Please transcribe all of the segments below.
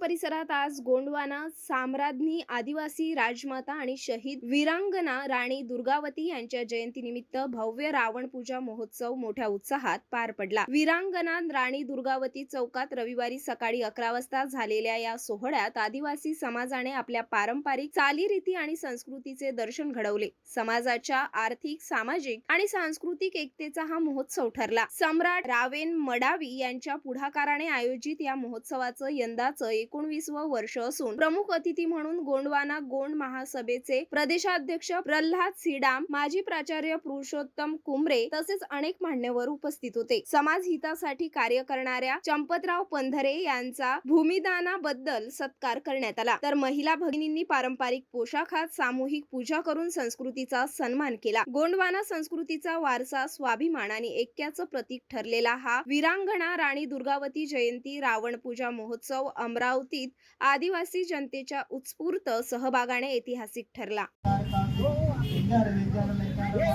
परिसरात आज गोंडवाना साम्राज्ञी आदिवासी राजमाता आणि शहीद वीरांगना राणी दुर्गावती यांच्या जयंतीनिमित्त भव्य रावण पूजा महोत्सव मोठ्या उत्साहात पार पडला. वीरांगना राणी दुर्गावती चौकात रविवारी सकाळी अकरा वाजता झालेल्या या सोहळ्यात आदिवासी समाजाने आपल्या पारंपरिक चालीरीती आणि संस्कृतीचे दर्शन घडवले. समाजाच्या आर्थिक सामाजिक आणि सांस्कृतिक एकतेचा हा महोत्सव ठरला. सम्राट रावेन मडावी यांच्या पुढाकाराने आयोजित या महोत्सवाचं यंदाचं एक एकोणवीसवं वर्ष असून प्रमुख अतिथी म्हणून गोंडवाना गोंड महासभेचे प्रदेशाध्यक्ष प्रल्हाद सिडाम माजी प्राचार्य पुरुषोत्तम कुंबरे तसेच अनेक मान्यवर उपस्थित होते. समाज हितासाठी कार्य करणाऱ्या चंपतराव पंधरे यांचा भूमिदानाबद्दल सत्कार करण्यात आला. तर महिला भगिनींनी पारंपरिक पोशाखात सामूहिक पूजा करून संस्कृतीचा सन्मान केला. गोंडवाना संस्कृतीचा वारसा स्वाभिमान आणि ऐक्याचं प्रतीक ठरलेला हा वीरांगणा राणी दुर्गावती जयंती रावण पूजा महोत्सव पावतीत आदिवासी जनतेच्या उत्स्फूर्त सहभागाने ऐतिहासिक ठरला.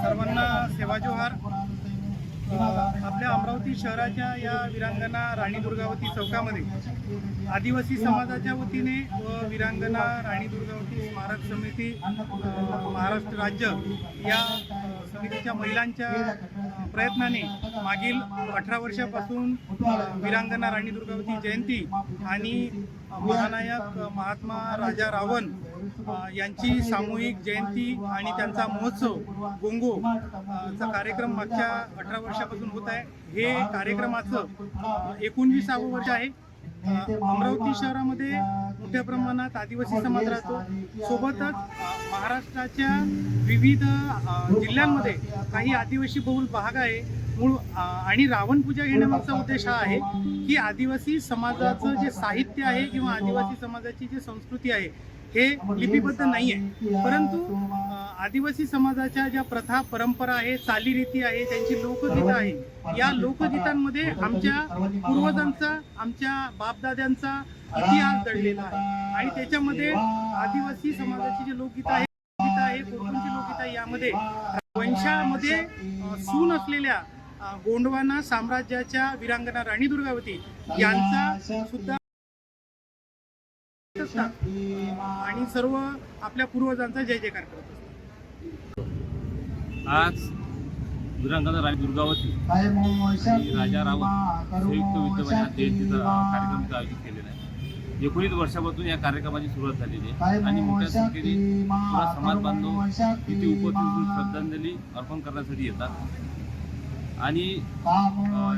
सर्वांना सेवाजोहार. आपल्या अमरावती शहराच्या या वीरांगना राणी दुर्गावती चौकामध्ये आदिवासी समाजाच्या वतीने व वीरांगना राणी दुर्गावती स्मारक समिती महाराष्ट्र राज्य या समितीच्या महिलांच्या प्रयत्नाने मागील अठरा वर्षापासून वीरांगना राणी दुर्गावती जयंती आणि महानायक महात्मा राजा रावण यांची सामूहिक जयंती आणि त्यांचा महोत्सव गोंगो चा कार्यक्रम मागच्या अठरा वर्षापासून होत आहे. हे कार्यक्रमाचं एकोणवीसावं वर्ष आहे. अमरावती शहरामध्ये मोठ्या प्रमाणात आदिवासी समाज राहतो. सोबतच महाराष्ट्राच्या विविध जिल्ह्यांमध्ये काही आदिवासी बहुल भाग आहे. मूळ आणि रावण पूजा घेण्यामागचा उद्देश हा आहे की आदिवासी समाजाचं जे साहित्य आहे किंवा आदिवासी समाजाची जी संस्कृती आहे हे लिपिबद्ध नाही आहे. परंतु आदिवासी समाजाच्या ज्या प्रथा परंपरा आहे चालीरीती आहे त्यांची लोकगीतं आहे या लोकगीतांमध्ये आमच्या पूर्वजांचा आमच्या बापदाद्यांचा इतिहास दडलेला आहे. आणि त्याच्यामध्ये आदिवासी समाजाची जी लोकगीतं आहे लोकगीतं आहे कोकणची लोकगीतं आहे यामध्ये वंशामध्ये सून असलेल्या गोंडवाना साम्राज्याच्या वीरांगना राणी दुर्गावती यांचा सुद्धा आणि सर्व आपल्या पूर्वजांचा जय जयकार करत असतात आज वीरांगना राणी दुर्गावती राजा रावत संयुक्त विद्यमान म्हणजे जयंतीचा कार्यक्रम आयोजित केलेला आहे. एकोणीस वर्षापासून या कार्यक्रमाची सुरुवात झालेली आहे. आणि मोठ्या संख्येने समाज बांधव इथे उपस्थित श्रद्धांजली अर्पण करण्यासाठी येतात. आणि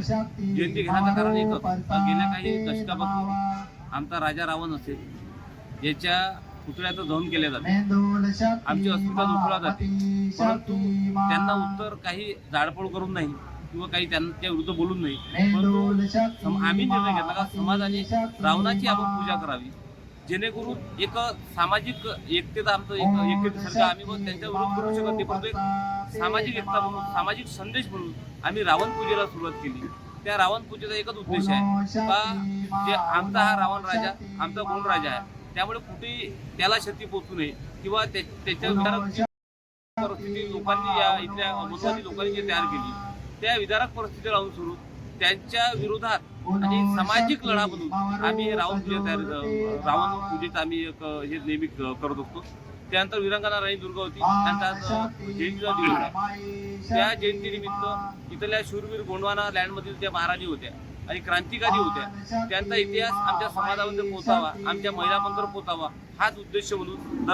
जयंती घेण्याचं कारण एकच गेल्या काही दशकापासून आमचा राजा रावण असेल याच्या पुतळ्याचं दहन केले जाते. आमची अस्मिता दुखवला जाते. परंतु त्यांना उत्तर काही जाळपोळ करून नाही किंवा काही त्यांच्या विरुद्ध बोलून नाही. परंतु आम्ही निर्णय घेतला का समाजाने रावणाची आपण पूजा करावी. जेणेकरून एक सामाजिक एकतेचा आमचं एक एकतेसारखं आम्ही मग त्यांच्या विरोध करू शकत नाही. परंतु एक सामाजिक एकता म्हणून सामाजिक संदेश म्हणून आम्ही रावण पूजेला सुरुवात केली. त्या रावण पूजेचा एकच उद्देश आहे का जे आमचा हा रावण राजा आमचा कोण राजा आहे. त्यामुळे कुठेही त्याला क्षती पोचू नये किंवा त्या- त्याच्या विचारात परिस्थिती लोकांनी या इथल्या अमोलवादी लोकांनी जी तयार केली त्या विदारक परिस्थितीला अनुसरून त्यांच्या विरोधात आणि सामाजिक लढा म्हणून आम्ही रावण पूजा तयार रावण पूजेचं आम्ही एक हे नेहमी करत असतो. त्यानंतर विरंगना राणी दुर्गावती यांचा आज जयंतीचा दिवस आहे त्या जयंतीनिमित्त इथल्या शूरवीर गोंडवाना लँडमधील त्या महाराणी होत्या आणि क्रांतिकारी होत्या. त्यांचा इतिहास आमच्या समाजामध्ये पोचावा आमच्या महिलांपर्यंत पोचावा हाच उद्देश म्हणून